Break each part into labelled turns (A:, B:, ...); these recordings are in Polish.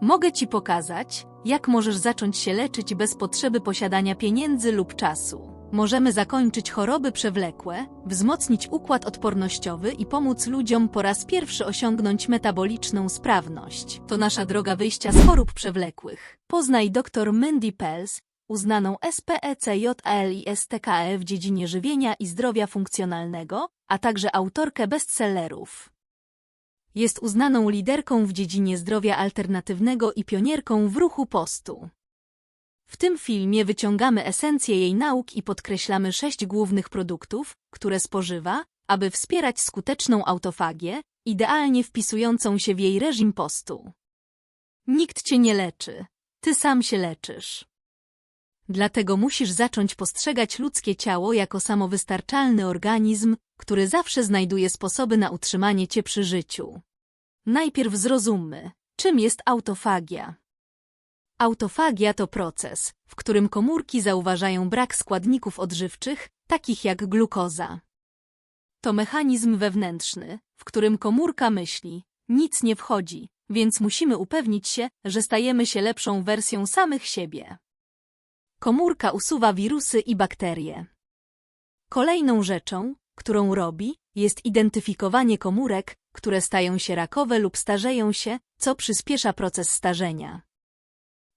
A: Mogę Ci pokazać, jak możesz zacząć się leczyć bez potrzeby posiadania pieniędzy lub czasu. Możemy zakończyć choroby przewlekłe, wzmocnić układ odpornościowy i pomóc ludziom po raz pierwszy osiągnąć metaboliczną sprawność. To nasza droga wyjścia z chorób przewlekłych. Poznaj dr Mandy Pels, uznaną E SPECJALISTKE w dziedzinie żywienia i zdrowia funkcjonalnego, a także autorkę bestsellerów. Jest uznaną liderką w dziedzinie zdrowia alternatywnego i pionierką w ruchu postu. W tym filmie wyciągamy esencję jej nauk i podkreślamy sześć głównych produktów, które spożywa, aby wspierać skuteczną autofagię, idealnie wpisującą się w jej reżim postu. Nikt cię nie leczy, ty sam się leczysz. Dlatego musisz zacząć postrzegać ludzkie ciało jako samowystarczalny organizm, który zawsze znajduje sposoby na utrzymanie cię przy życiu. Najpierw zrozummy, czym jest autofagia. Autofagia to proces, w którym komórki zauważają brak składników odżywczych, takich jak glukoza. To mechanizm wewnętrzny, w którym komórka myśli, nic nie wchodzi, więc musimy upewnić się, że stajemy się lepszą wersją samych siebie. Komórka usuwa wirusy i bakterie. Kolejną rzeczą, którą robi, jest identyfikowanie komórek, które stają się rakowe lub starzeją się, co przyspiesza proces starzenia.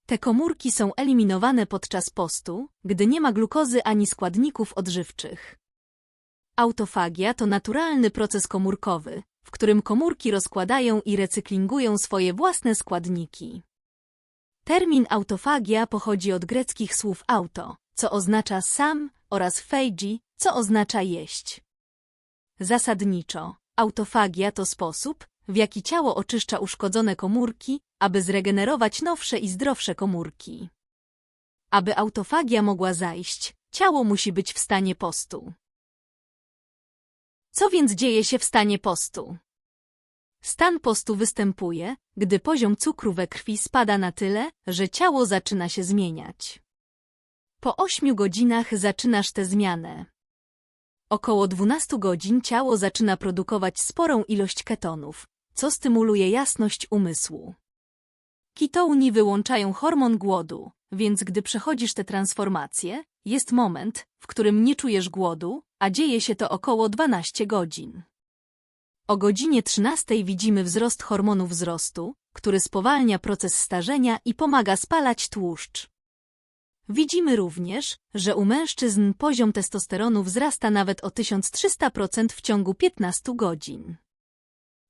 A: Te komórki są eliminowane podczas postu, gdy nie ma glukozy ani składników odżywczych. Autofagia to naturalny proces komórkowy, w którym komórki rozkładają i recyklingują swoje własne składniki. Termin autofagia pochodzi od greckich słów auto, co oznacza sam, oraz feigi, co oznacza jeść. Zasadniczo, autofagia to sposób, w jaki ciało oczyszcza uszkodzone komórki, aby zregenerować nowsze i zdrowsze komórki. Aby autofagia mogła zajść, ciało musi być w stanie postu. Co więc dzieje się w stanie postu? Stan postu występuje, gdy poziom cukru we krwi spada na tyle, że ciało zaczyna się zmieniać. Po 8 godzinach zaczynasz tę zmianę. Około 12 godzin ciało zaczyna produkować sporą ilość ketonów, co stymuluje jasność umysłu. Ketouni wyłączają hormon głodu, więc gdy przechodzisz tę transformację, jest moment, w którym nie czujesz głodu, a dzieje się to około 12 godzin. O godzinie 13 widzimy wzrost hormonu wzrostu, który spowalnia proces starzenia i pomaga spalać tłuszcz. Widzimy również, że u mężczyzn poziom testosteronu wzrasta nawet o 1300% w ciągu 15 godzin.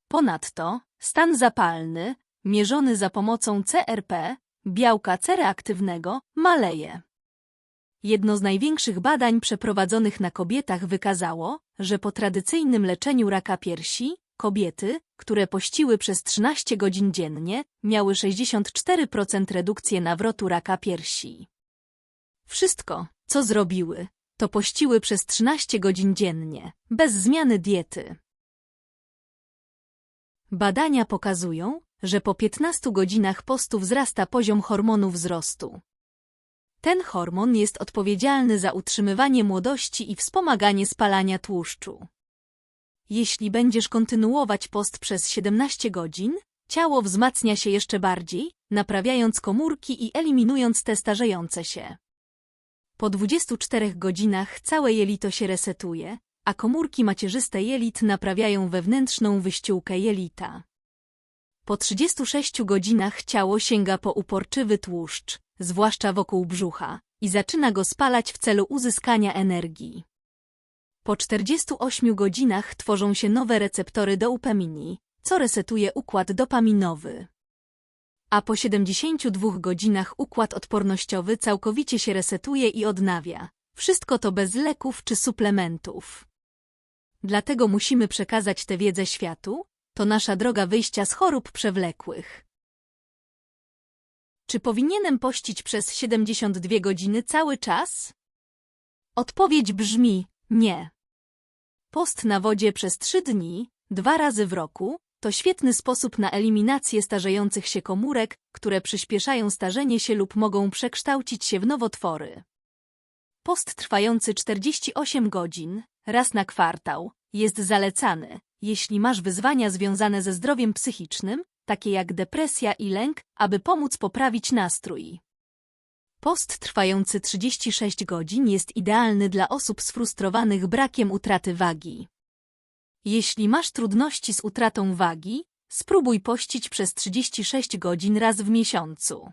A: Ponadto, stan zapalny, mierzony za pomocą CRP, białka C reaktywnego, maleje. Jedno z największych badań przeprowadzonych na kobietach wykazało, że po tradycyjnym leczeniu raka piersi, kobiety, które pościły przez 13 godzin dziennie, miały 64% redukcję nawrotu raka piersi. Wszystko, co zrobiły, to pościły przez 13 godzin dziennie, bez zmiany diety. Badania pokazują, że po 15 godzinach postu wzrasta poziom hormonu wzrostu. Ten hormon jest odpowiedzialny za utrzymywanie młodości i wspomaganie spalania tłuszczu. Jeśli będziesz kontynuować post przez 17 godzin, ciało wzmacnia się jeszcze bardziej, naprawiając komórki i eliminując te starzejące się. Po 24 godzinach całe jelito się resetuje, a komórki macierzyste jelit naprawiają wewnętrzną wyściółkę jelita. Po 36 godzinach ciało sięga po uporczywy tłuszcz, zwłaszcza wokół brzucha, i zaczyna go spalać w celu uzyskania energii. Po 48 godzinach tworzą się nowe receptory dopamini, co resetuje układ dopaminowy. A po 72 godzinach układ odpornościowy całkowicie się resetuje i odnawia. Wszystko to bez leków czy suplementów. Dlatego musimy przekazać tę wiedzę światu, to nasza droga wyjścia z chorób przewlekłych. Czy powinienem pościć przez 72 godziny cały czas? Odpowiedź brzmi nie. Post na wodzie przez 3 dni, dwa razy w roku, to świetny sposób na eliminację starzejących się komórek, które przyspieszają starzenie się lub mogą przekształcić się w nowotwory. Post trwający 48 godzin, raz na kwartał, jest zalecany, jeśli masz wyzwania związane ze zdrowiem psychicznym, takie jak depresja i lęk, aby pomóc poprawić nastrój. Post trwający 36 godzin jest idealny dla osób sfrustrowanych brakiem utraty wagi. Jeśli masz trudności z utratą wagi, spróbuj pościć przez 36 godzin raz w miesiącu.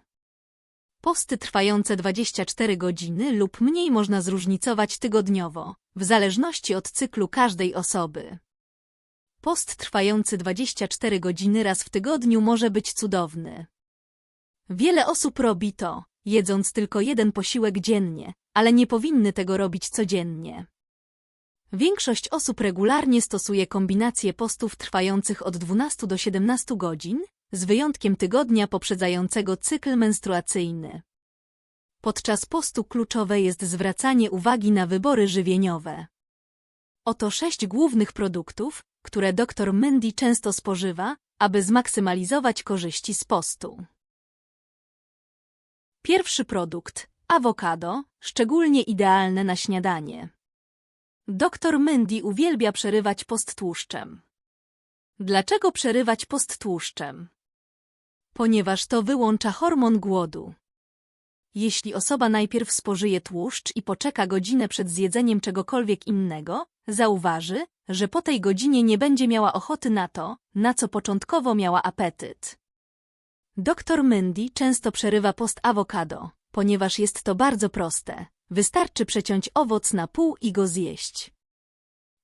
A: Posty trwające 24 godziny lub mniej można zróżnicować tygodniowo, w zależności od cyklu każdej osoby. Post trwający 24 godziny raz w tygodniu może być cudowny. Wiele osób robi to, jedząc tylko jeden posiłek dziennie, ale nie powinny tego robić codziennie. Większość osób regularnie stosuje kombinację postów trwających od 12 do 17 godzin, z wyjątkiem tygodnia poprzedzającego cykl menstruacyjny. Podczas postu kluczowe jest zwracanie uwagi na wybory żywieniowe. Oto sześć głównych produktów, które dr Mendy często spożywa, aby zmaksymalizować korzyści z postu. Pierwszy produkt – awokado, szczególnie idealne na śniadanie. Dr Mendy uwielbia przerywać post tłuszczem. Dlaczego przerywać post tłuszczem? Ponieważ to wyłącza hormon głodu. Jeśli osoba najpierw spożyje tłuszcz i poczeka godzinę przed zjedzeniem czegokolwiek innego, zauważy, że po tej godzinie nie będzie miała ochoty na to, na co początkowo miała apetyt. Dr Mindy często przerywa post awokado, ponieważ jest to bardzo proste. Wystarczy przeciąć owoc na pół i go zjeść.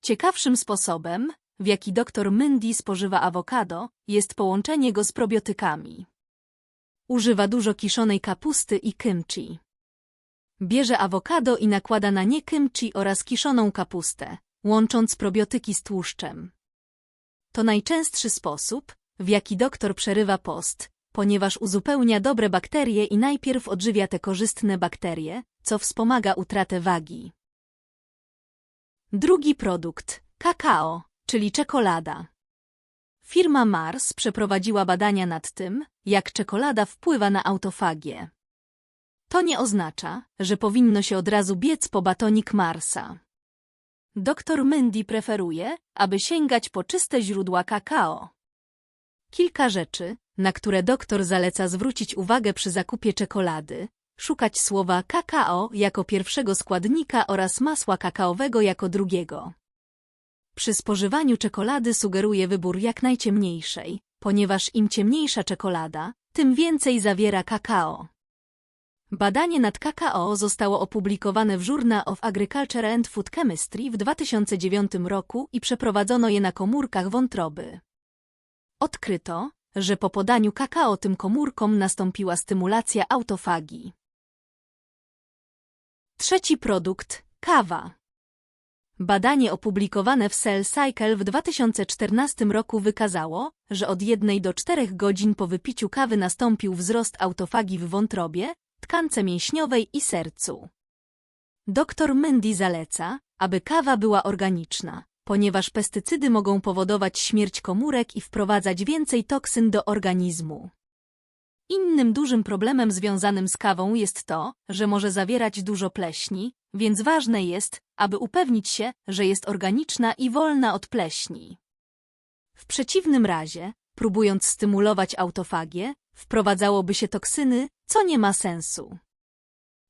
A: Ciekawszym sposobem, w jaki dr Mindy spożywa awokado, jest połączenie go z probiotykami. Używa dużo kiszonej kapusty i kimchi. Bierze awokado i nakłada na nie kimchi oraz kiszoną kapustę, łącząc probiotyki z tłuszczem. To najczęstszy sposób, w jaki doktor przerywa post, ponieważ uzupełnia dobre bakterie i najpierw odżywia te korzystne bakterie, co wspomaga utratę wagi. Drugi produkt – kakao, czyli czekolada. Firma Mars przeprowadziła badania nad tym, jak czekolada wpływa na autofagię. To nie oznacza, że powinno się od razu biec po batonik Marsa. Doktor Mindy preferuje, aby sięgać po czyste źródła kakao. Kilka rzeczy, na które doktor zaleca zwrócić uwagę przy zakupie czekolady, szukać słowa kakao jako pierwszego składnika oraz masła kakaowego jako drugiego. Przy spożywaniu czekolady sugeruje wybór jak najciemniejszej, ponieważ im ciemniejsza czekolada, tym więcej zawiera kakao. Badanie nad kakao zostało opublikowane w Journal of Agriculture and Food Chemistry w 2009 roku i przeprowadzono je na komórkach wątroby. Odkryto, że po podaniu kakao tym komórkom nastąpiła stymulacja autofagii. Trzeci produkt – kawa. Badanie opublikowane w Cell Cycle w 2014 roku wykazało, że od 1 do 4 godzin po wypiciu kawy nastąpił wzrost autofagii w wątrobie, tkance mięśniowej i sercu. Dr Mendy zaleca, aby kawa była organiczna, ponieważ pestycydy mogą powodować śmierć komórek i wprowadzać więcej toksyn do organizmu. Innym dużym problemem związanym z kawą jest to, że może zawierać dużo pleśni, więc ważne jest, aby upewnić się, że jest organiczna i wolna od pleśni. W przeciwnym razie, próbując stymulować autofagię, wprowadzałoby się toksyny, co nie ma sensu.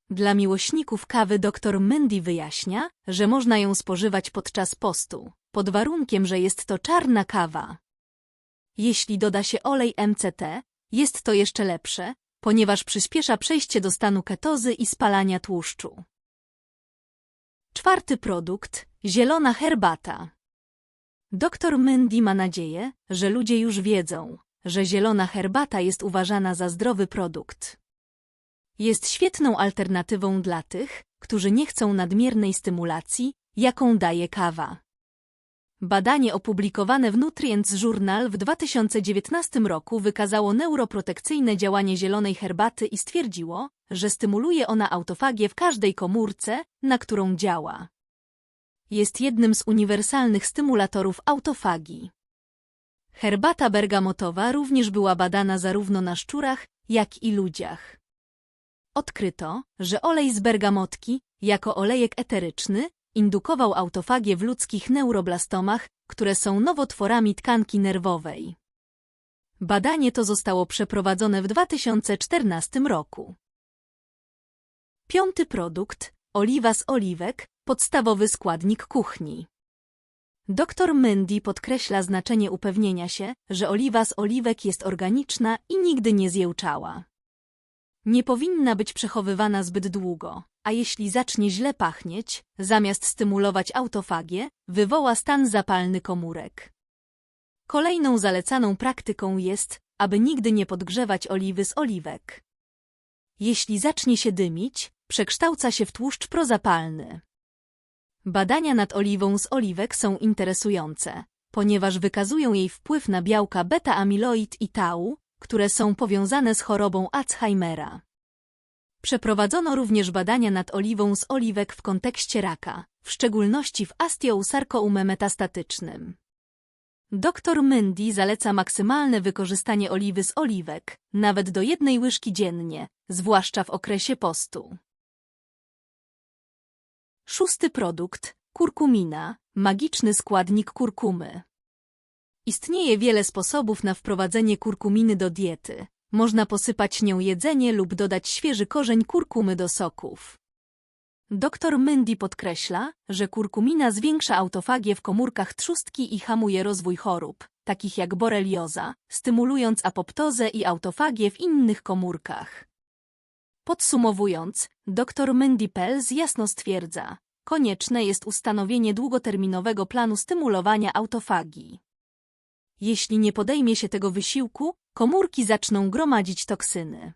A: Dla miłośników kawy dr Mendy wyjaśnia, że można ją spożywać podczas postu, pod warunkiem, że jest to czarna kawa. Jeśli doda się olej MCT, jest to jeszcze lepsze, ponieważ przyspiesza przejście do stanu ketozy i spalania tłuszczu. Czwarty produkt – zielona herbata. Dr Mendy ma nadzieję, że ludzie już wiedzą, że zielona herbata jest uważana za zdrowy produkt. Jest świetną alternatywą dla tych, którzy nie chcą nadmiernej stymulacji, jaką daje kawa. Badanie opublikowane w Nutrients Journal w 2019 roku wykazało neuroprotekcyjne działanie zielonej herbaty i stwierdziło, że stymuluje ona autofagię w każdej komórce, na którą działa. Jest jednym z uniwersalnych stymulatorów autofagii. Herbata bergamotowa również była badana zarówno na szczurach, jak i ludziach. Odkryto, że olej z bergamotki, jako olejek eteryczny, indukował autofagię w ludzkich neuroblastomach, które są nowotworami tkanki nerwowej. Badanie to zostało przeprowadzone w 2014 roku. Piąty produkt, oliwa z oliwek, podstawowy składnik kuchni. Dr Mendy podkreśla znaczenie upewnienia się, że oliwa z oliwek jest organiczna i nigdy nie zjełczała. Nie powinna być przechowywana zbyt długo, a jeśli zacznie źle pachnieć, zamiast stymulować autofagię, wywoła stan zapalny komórek. Kolejną zalecaną praktyką jest, aby nigdy nie podgrzewać oliwy z oliwek. Jeśli zacznie się dymić, przekształca się w tłuszcz prozapalny. Badania nad oliwą z oliwek są interesujące, ponieważ wykazują jej wpływ na białka beta-amiloid i tau, które są powiązane z chorobą Alzheimera. Przeprowadzono również badania nad oliwą z oliwek w kontekście raka, w szczególności w osteosarkoumie metastatycznym. Dr Mendy zaleca maksymalne wykorzystanie oliwy z oliwek, nawet do jednej łyżki dziennie, zwłaszcza w okresie postu. Szósty produkt, kurkumina, magiczny składnik kurkumy. Istnieje wiele sposobów na wprowadzenie kurkuminy do diety. Można posypać nią jedzenie lub dodać świeży korzeń kurkumy do soków. Dr Mendy podkreśla, że kurkumina zwiększa autofagię w komórkach trzustki i hamuje rozwój chorób, takich jak borelioza, stymulując apoptozę i autofagię w innych komórkach. Podsumowując, dr Mendy Pels jasno stwierdza, konieczne jest ustanowienie długoterminowego planu stymulowania autofagii. Jeśli nie podejmie się tego wysiłku, komórki zaczną gromadzić toksyny.